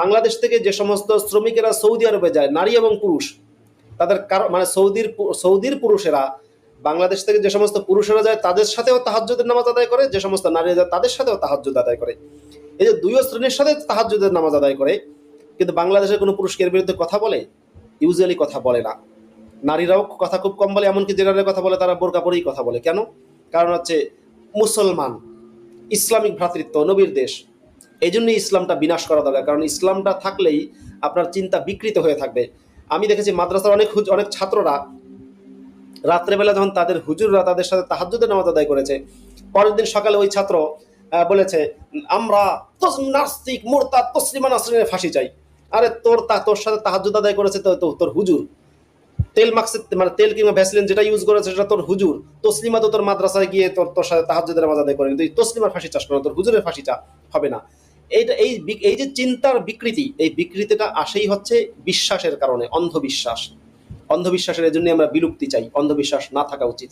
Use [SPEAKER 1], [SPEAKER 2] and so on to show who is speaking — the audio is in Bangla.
[SPEAKER 1] বাংলাদেশ থেকে যে সমস্ত শ্রমিকেরা সৌদি আরবে যায়, নারী এবং পুরুষ, তাদের মানে সৌদির সৌদির পুরুষেরা, বাংলাদেশ থেকে যে সমস্ত পুরুষেরা যায়, তাদের সাথেও তাহাজ্জুদের নামাজ আদায় করে, যে সমস্ত নারীরা যায়, তাদের সাথেও তাহাজ্জুদ আদায় করে। এই যে দুইও শ্রেণির সাথে তাহাজ্জুদের নামাজ আদায় করে, কিন্তু বাংলাদেশের কোনো পুরুষের বিরুদ্ধে কথা বলে? ইউজুয়ালি কথা বলে না। নারীরাও কথা খুব কম বলে, এমনকি জেনারেল কথা বলে, তারা বোরকা পরেই কথা বলে। কেন? কারণ হচ্ছে মুসলমান, ইসলামিক ভ্রাতৃত্ব, নবীর দেশ। এই জন্যই ইসলামটা বিনাশ করা দরকার, কারণ ইসলামটা থাকলেই আপনার চিন্তা বিকৃত হয়ে থাকবে। আমি দেখেছি মাদ্রাসার অনেক অনেক ছাত্ররা রাত্রেবেলা যখন তাদের হুজুররা তাদের সাথে তাহাজ্জুদের নামাজ আদায় করেছে, পরের দিন সকালে ওই ছাত্র বলেছে, আমরা নাস্তিক মোরতা তসলিমা নাসরিনের ফাঁসি চাই। আরে তোর তা, তোর সাথে তাহাজ্জুদ আদায় করেছে তো তোর হুজুর। তেল মাকসিদ মানে তেল কিংবা ভ্যাসলিন যেটা ইউজ করেছে সেটা তোর হুজুর। তসলিমা তো তোর মাদ্রাসায় গিয়ে তোর তোর সাথে তাহাজ্জুদের নামাজ আদায় করে তুই তসলিমার ফাঁসি চাষ করে তোর হুজুরের ফাঁসি চা। হবে না। এইটা, এই এই যে চিন্তার বিকৃতি, এই বিকৃতিটা আসেই হচ্ছে বিশ্বাসের কারণে, অন্ধবিশ্বাস। অন্ধবিশ্বাসের জন্য আমরা বিলুপ্তি চাই, অন্ধবিশ্বাস না থাকা উচিত।